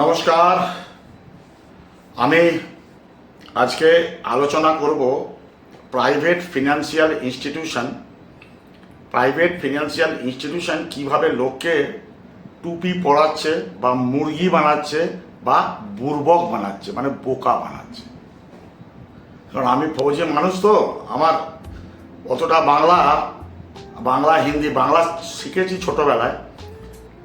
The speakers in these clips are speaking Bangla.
নমস্কার। আমি আজকে আলোচনা করব private financial institution private financial institution কীভাবে লোককে টুপি পড়াচ্ছে বা মুরগি বানাচ্ছে বা বুর্বক বানাচ্ছে মানে বোকা বানাচ্ছে। কারণ আমি ফৌজি মানুষ তো, আমার অতটা বাংলা বাংলা, হিন্দি, বাংলা শিখেছি ছোটবেলায়।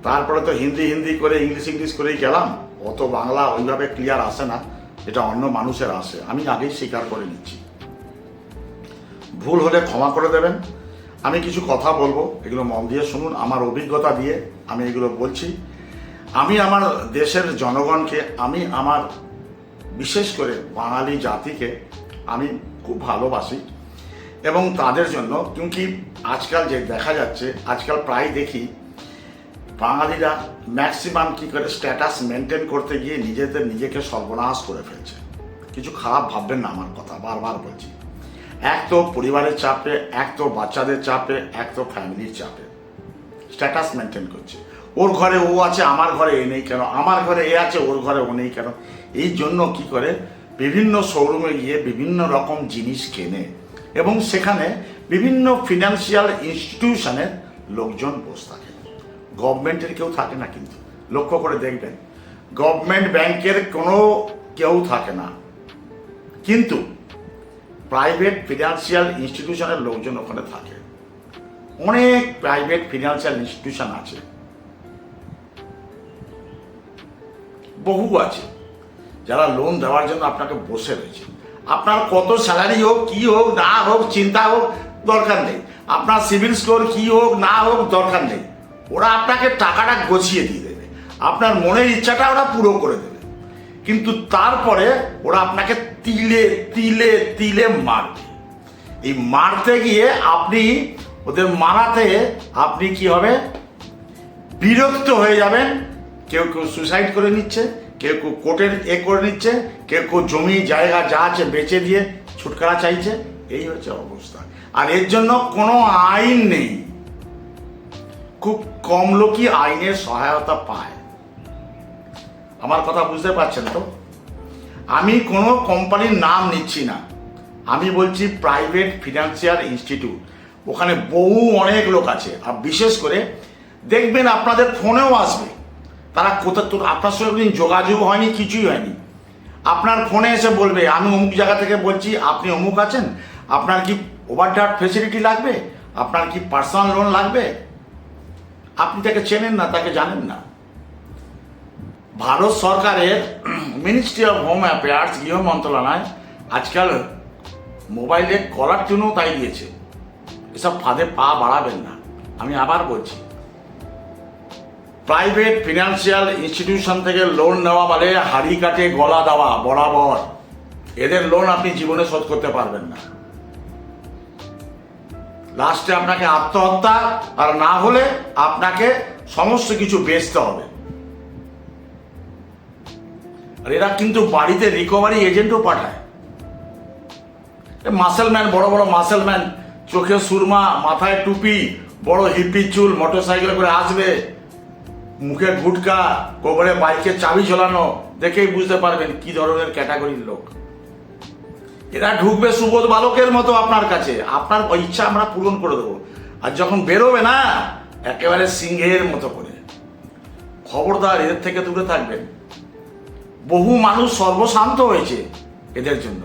তারপরে তো হিন্দি হিন্দি করে ইংলিশ ইংলিশ করেই গেলাম। অত বাংলা ওইভাবে ক্লিয়ার আসে না। এটা অন্য মানুষের আসে। আমি আগেই স্বীকার করে নিচ্ছি। ভুল হলে ক্ষমা করে দেবেন। আমি কিছু কথা বলব। এগুলো মন দিয়ে শুনুন। আমার অভিজ্ঞতা দিয়ে আমি এগুলো বলছি। আমি আমার দেশের জনগণকে, আমি আমার বিশেষ করে বাঙালি জাতিকে আমি খুব ভালোবাসি এবং তাদের জন্য কিউকি আজকাল যে দেখা যাচ্ছে, আজকাল প্রায় দেখি বাঙালিরা ম্যাক্সিমাম কি করে স্ট্যাটাস মেনটেন করতে গিয়ে নিজেদের নিজেকে সর্বনাশ করে ফেলছে। কিছু খারাপ ভাববেন না আমার কথা, বারবার বলছি। এক তো পরিবারের চাপে, এক তো বাচ্চাদের চাপে, এক তো ফ্যামিলির চাপে। স্ট্যাটাস মেনটেন করছে। ওর ঘরে ও আছে, আমার ঘরে এ নেই কেন? আমার ঘরে এ আছে, ওর ঘরে ও নেই কেন? এই জন্য কি করে? বিভিন্ন শোরুমে গিয়ে বিভিন্ন রকম জিনিস কেনে এবং সেখানে বিভিন্ন ফিনান্সিয়াল ইনস্টিটিউশনের লোকজন বসে থাকে। গভর্নমেন্টের কেউ থাকে না কিন্তু, লক্ষ্য করে দেখবেন, গভর্নমেন্ট ব্যাংকের কোনো কেউ থাকে না। কিন্তু প্রাইভেট ফিনান্সিয়াল ইনস্টিটিউশনের লোকজন ওখানে থাকে। অনেক প্রাইভেট ফিনান্সিয়াল ইনস্টিটিউশন আছে। বহু আছে, যারা লোন দেওয়ার জন্য আপনাকে বসে রয়েছে। আপনার কত স্যালারি হোক, কি হোক, না হোক, চিন্তা হোক, দরকার নেই। আপনার সিভিল স্কোর কি হোক, না হোক, দরকার নেই। ওরা আপনাকে টাকাটা গছিয়ে দিয়ে দেবে। আপনার মনের ইচ্ছাটা ওরা পুরো করে দেবে। কিন্তু তারপরে ওরা আপনাকে তিলে তিলে তিলে মারবে। এই মারতে গিয়ে আপনি ওদের মারাতে আপনি কি হবে? বিরক্ত হয়ে যাবেন। কেউ কেউ সুইসাইড করে নিচ্ছে, কেউ কেউ কোর্টের এ করে নিচ্ছে, কেউ কেউ জমি, জায়গা যা আছে বেচে দিয়ে ছুটকারা চাইছে। এই হচ্ছে অবস্থা। আর এর জন্য কোনো আইন নেই। খুব কম লোকই আইনের সহায়তা পায়। আমার কথা বুঝতে পারছেন তো? আমি কোনো কোম্পানির নাম নিচ্ছি না। আমি বলছি প্রাইভেট ফিনান্সিয়াল ইনস্টিটিউট। ওখানে বহু অনেক লোক আছে। আর বিশেষ করে দেখবেন আপনাদের ফোনেও আসবে। তারা কোথা আপনার সঙ্গে কোনোদিন যোগাযোগ হয়নি, কিছুই হয়নি। আপনার ফোনে এসে বলবে, আমি অমুক জায়গা থেকে বলছি, আপনি অমুক আছেন? আপনার কি ওভারড্রাফট ফেসিলিটি লাগবে? আপনার কি পার্সোনাল লোন লাগবে? আপনি তাকে চেনেন না, তাকে জানেন না। ভারত সরকারের মিনিস্ট্রি অফ হোম অ্যাফেয়ার্স গৃহ মন্ত্রণালয়, আজকাল মোবাইলে কলার টিউনও তাই দিয়েছে। এসব ফাঁদে পা বাড়াবেন না। আমি আবার বলছি প্রাইভেট ফিনান্সিয়াল ইনস্টিটিউশন থেকে লোন নেওয়া মানে হাড়ি কাটে গলা দেওয়া, বরাবর। এদের লোন আপনি জীবনে শোধ করতে পারবেন না। লাস্টে আপনাকে আত্মহত্যা, আর না হলে আপনাকে সমস্ত কিছু বেচতে হবে। আর এরা কিন্তু বাড়িতে রিকভারি এজেন্টও পাঠায়। মাসেলম্যান বড় বড় মাসেলম্যান চোখে সুরমা, মাথায় টুপি, বড় হিপি চুল মোটর সাইকেল করে আসবে। মুখে গুটকা কোবরে বাইকে চাবি ঝোলানো, দেখেই বুঝতে পারবেন কি ধরনের ক্যাটাগরির লোক। এরা ঢুকবে সুবোধ বালকের মতো আপনার কাছে। আপনার ইচ্ছা আমরা পূরণ করে দেবো। আর যখন বেরোবে না, একেবারে সিংহের মতো করে। খবরদার এদের থেকে দূরে থাকবেন। বহু মানুষ সর্বশান্ত হয়েছে এদের জন্য।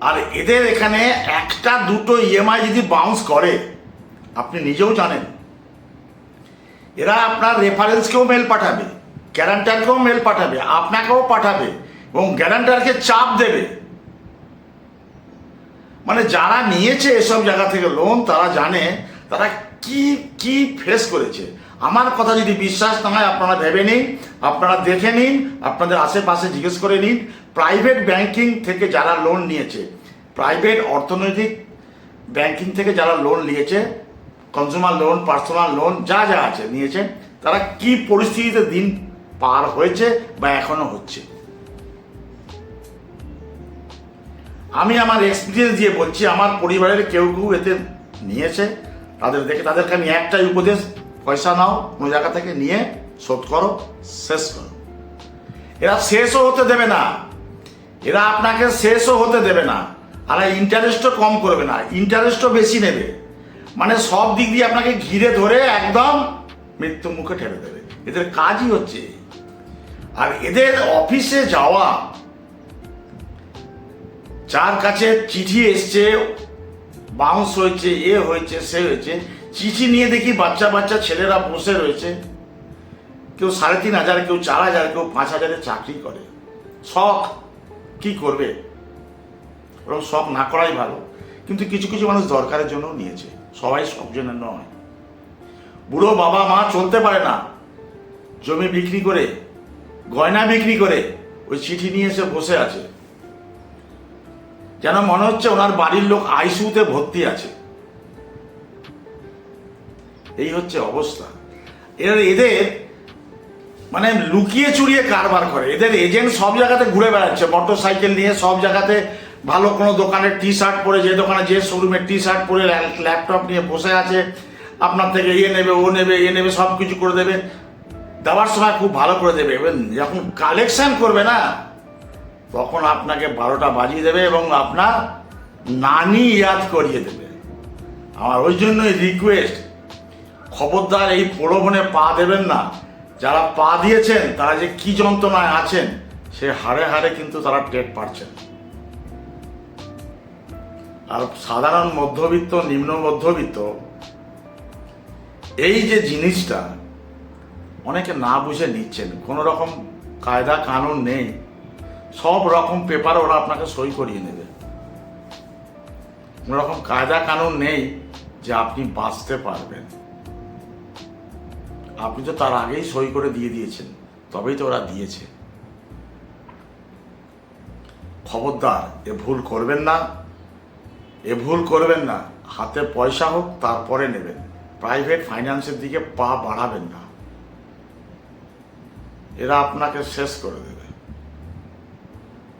আর এদের এখানে একটা দুটো ইএমআই যদি বাউন্স করে, আপনি নিজেও জানেন। এরা আপনার রেফারেন্সকেও মেল পাঠাবে গ্যারান্টারকেও মেল পাঠাবে, আপনাকেও পাঠাবে। এবং গ্যারান্টারকে চাপ দেবে। মানে যারা নিয়েছে এসব জায়গা থেকে লোন তারা জানে, তারা কি কি ফেস করেছে। আমার কথা যদি বিশ্বাস না হয়, আপনারা ভেবে নিন, আপনারা দেখে নিন, আপনাদের আশেপাশে জিজ্ঞেস করে নিন। প্রাইভেট ব্যাংকিং থেকে যারা লোন নিয়েছে প্রাইভেট অর্থনৈতিক ব্যাংকিং থেকে যারা লোন নিয়েছে কনজিউমার লোন পার্সোনাল লোন যা যা আছে নিয়েছে, তারা কি পরিস্থিতিতে দিন পার হয়েছে বা এখনও হচ্ছে? আমি আমার এক্সপিরিয়েন্স দিয়ে বলছি, আমার পরিবারের কেউ কেউ এতে নিয়েছে। তাদের দেখে, তাদেরকে আমি একটাই উপদেশ, পয়সা নাও কোনো জায়গা থেকে নিয়ে শোধ করো, শেষ করো। এরা শেষও হতে দেবে না। এরা আপনাকে শেষও হতে দেবে না। আর ইন্টারেস্টও কম করবে না ইন্টারেস্টও বেশি নেবে। মানে সব দিক দিয়ে আপনাকে ঘিরে ধরে একদম মৃত্যু মুখে ঠেলে দেবে। এদের কাজই হচ্ছে। আর এদের অফিসে যাওয়া যার কাছে চিঠি এসছে বাউন্স হয়েছে, এ হয়েছে, সে হয়েছে, চিঠি নিয়ে দেখি বাচ্চা বাচ্চা ছেলেরা বসে রয়েছে। কেউ সাড়ে তিন হাজার, কেউ চার হাজার, কেউ পাঁচ হাজারে চাকরি করে। শখ, কি করবে? ওরকম শখ না করাই ভালো। কিন্তু কিছু কিছু মানুষ দরকারের জন্য নিয়েছে। সবাই শখ জন্য নয়। বুড়ো বাবা মা চলতে পারে না। জমি বিক্রি করে, গয়না বিক্রি করে, ওই চিঠি নিয়ে এসে বসে আছে। যেন মনে হচ্ছে ওনার বাড়ির লোক আইসিউতে ভর্তি আছে। এই হচ্ছে অবস্থা। এর এদের মানে লুকিয়ে চুরিয়ে কারবার করে। এদের এজেন্ট সব জায়গাতে ঘুরে বেড়াচ্ছে। মোটর সাইকেল নিয়ে সব জায়গাতে ভালো কোনো দোকানের টি শার্ট পরে যে দোকানে যে শোরুমের টি শার্ট পরে ল্যাপটপ নিয়ে বসে আছে। আপনার থেকে এ নেবে, ও নেবে, এ নেবে সব কিছু করে দেবে। দেওয়ার সময় খুব ভালো করে দেবে। এবার যখন কালেকশন করবে না তখন আপনাকে বারোটা বাজিয়ে দেবে এবং আপনার নানি ইয়াদ করিয়ে দেবে। আমার ওই জন্যই রিকোয়েস্ট খবরদার এই প্রলোভনে পা দেবেন না। যারা পা দিয়েছেন, তারা যে কি যন্ত্রণায় আছেন, সে হারে হারে কিন্তু তারা টের পারছেন আর সাধারণ মধ্যবিত্ত, নিম্ন মধ্যবিত্ত, এই যে জিনিসটা, অনেকে না বুঝে নিচ্ছেন। কোনো রকম কায়দা কানুন নেই। সব রকম পেপার ওরা আপনাকে সই করিয়ে নেবে। কোনো রকম কায়দা কানুন নেই যে আপনি বাঁচতে পারবেন। আপনি তো তার আগেই সই করে দিয়ে দিয়েছেন, তবেই তো ওরা দিয়েছে। খবরদার, এ ভুল করবেন না। এ ভুল করবেন না। হাতে পয়সা হোক, তারপরে নেবেন। প্রাইভেট ফাইন্যান্সের দিকে পা বাড়াবেন না। এরা আপনাকে শেষ করে দেবে।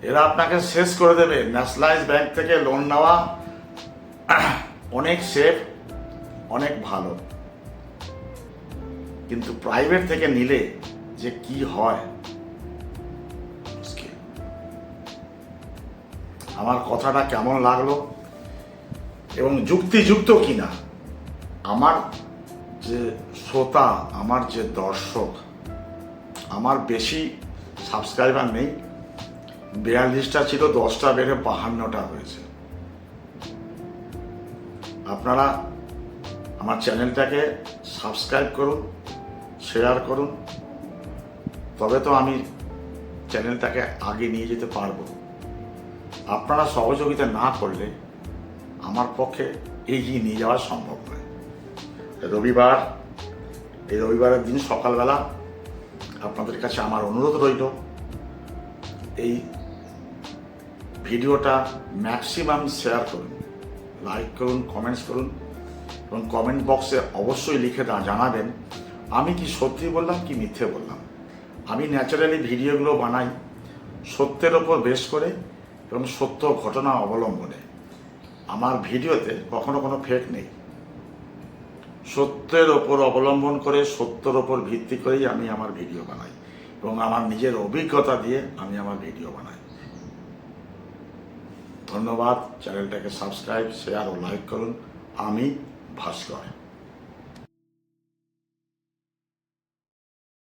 এরা আপনাকে শেষ করে দেবে। ন্যাশনালাইজ ব্যাংক থেকে লোন নেওয়া অনেক সেফ অনেক ভালো। কিন্তু প্রাইভেট থেকে নিলে যে কি হয়? আমার কথাটা কেমন লাগল? এবং যুক্তিযুক্ত কিনা? আমার যে শ্রোতা, আমার যে দর্শক, আমার বেশি সাবস্ক্রাইবার নেই। বিয়াল্লিশটা ছিল, দশটা বেড়ে বাহান্নটা হয়েছে। আপনারা আমার চ্যানেলটাকে সাবস্ক্রাইব করুন, শেয়ার করুন। তবে তো আমি চ্যানেলটাকে আগে নিয়ে যেতে পারব। আপনারা সহযোগিতা না করলে আমার পক্ষে এগিয়ে নিয়ে যাওয়া সম্ভব নয়। রবিবার, এই রবিবারের দিন সকালবেলা আপনাদের কাছে আমার অনুরোধ রইল, এই ভিডিওটা ম্যাক্সিমাম শেয়ার করুন লাইক করুন কমেন্টস করুন এবং কমেন্ট বক্সে অবশ্যই লিখে জানাবেন, আমি কি সত্যি বললাম, কি মিথ্যে বললাম? আমি ন্যাচারালি ভিডিওগুলো বানাই, সত্যের ওপর বেশ করে এবং সত্য ঘটনা অবলম্বনে। আমার ভিডিওতে কখনো কোনো ফেক নেই। সত্যের ওপর অবলম্বন করে, সত্যের ওপর ভিত্তি করেই আমি আমার ভিডিও বানাই এবং আমার নিজের অভিজ্ঞতা দিয়ে আমি আমার ভিডিও বানাই। ধন্যবাদ চ্যানেলটাকে সাবস্ক্রাইব শেয়ার ও লাইক করুন। আমি ভাস্কর।